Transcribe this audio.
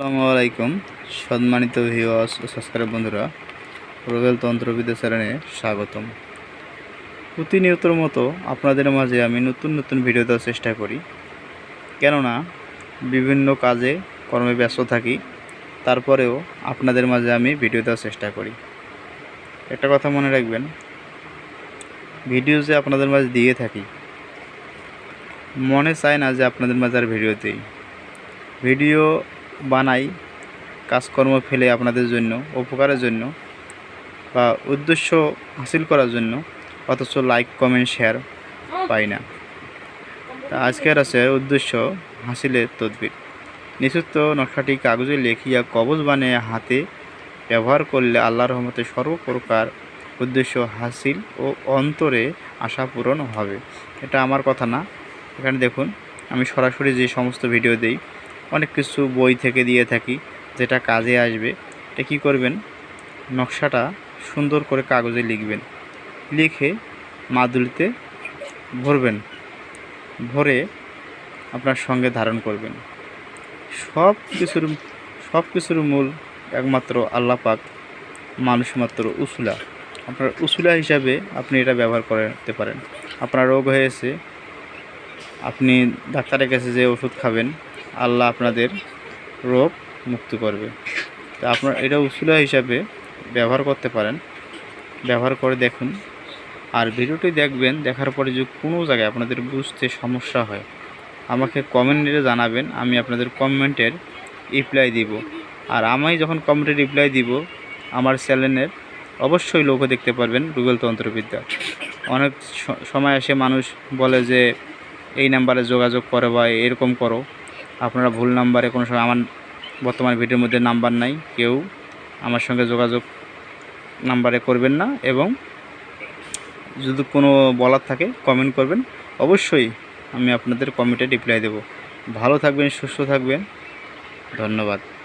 আসসালামু সম্মানিত ভিউয়ার্স ও সাবস্ক্রাইব বন্ধুরা রোগেল তন্ত্রবিদ্যা চ্যানেলে স্বাগতম। প্রতিনিয়তর মতো আপনাদের মাঝে আমি নতুন নতুন ভিডিও দেওয়ার চেষ্টা করি। কেননা, বিভিন্ন কাজে কর্মে ব্যস্ত থাকি, তারপরেও আপনাদের মাঝে আমি ভিডিও দেওয়ার চেষ্টা করি। একটা কথা মনে রাখবেন ভিডিও যে আপনাদের মাঝে দিয়ে থাকি, মনে চায় না যে আপনাদের মাঝে আর ভিডিও দিই। ভিডিও বানাই, কাজকর্ম ফেলে আপনাদের জন্য, উপকারের জন্য বা উদ্দেশ্য হাসিল করার জন্য, অথচ লাইক কমেন্ট শেয়ার পাই না। তা আজকের আছে উদ্দেশ্য হাসিলের তদবির। নিষিদ্ধ নকশাটি কাগজে লেখিয়া কবজ বানিয়ে হাতে ব্যবহার করলে আল্লাহর রহমতে সর্বপ্রকার উদ্দেশ্য হাসিল ও অন্তরে আশা পূরণ হবে। এটা আমার কথা না। এখানে দেখুন, আমি সরাসরি যে সমস্ত ভিডিও দেই অনেক কিছু বই থেকে দিয়ে থাকি, যেটা কাজে আসবে। এটা কী করবেন? নকশাটা সুন্দর করে কাগজে লিখবেন। লিখে মাদুলিতে ভরবেন। ভরে আপনার সঙ্গে ধারণ করবেন। সব কিছুর সব কিছুর মূল একমাত্র আল্লাহ পাক, মানুষ মাত্র উসুলা। আপনার উসুলা হিসাবে আপনি এটা ব্যবহার করতে পারেন। আপনার রোগ হয়েছে, আপনি ডাক্তারের কাছে যে ওষুধ খাবেন। আল্লাহ আপনাদের রোগ মুক্ত করবে। তো আপনার এটা উসুলা হিসাবে ব্যবহার করতে পারেন। ব্যবহার করে দেখুন। আর ভিডিওটি দেখবেন, দেখার পরে যদি কোনো জায়গায় আপনাদের বুঝতে সমস্যা হয়, আমাকে কমেন্টে জানাবেন, আমি আপনাদের কমেন্টের রিপ্লাই দিব। আর আমি যখন কমেন্টে রিপ্লাই দিব, আমার চ্যানেলের অবশ্যই লোকও দেখতে পারবেন গুগল তন্ত্রবিদ্যা। অনেক সময় এসে মানুষ বলে যে, এই নাম্বারে যোগাযোগ করো বা এরকম করো। আপনারা ভুল নাম্বারে কোনো সময় আমার বর্তমান ভিডিওর মধ্যে নাম্বার নাই, কেউ আমার সঙ্গে যোগাযোগ নাম্বারে করবেন না এবং যদি কোনো বলার থাকে কমেন্ট করবেন, অবশ্যই আমি আপনাদের কমেন্টে রিপ্লাই দেব। ভালো থাকবেন, সুস্থ থাকবেন। ধন্যবাদ।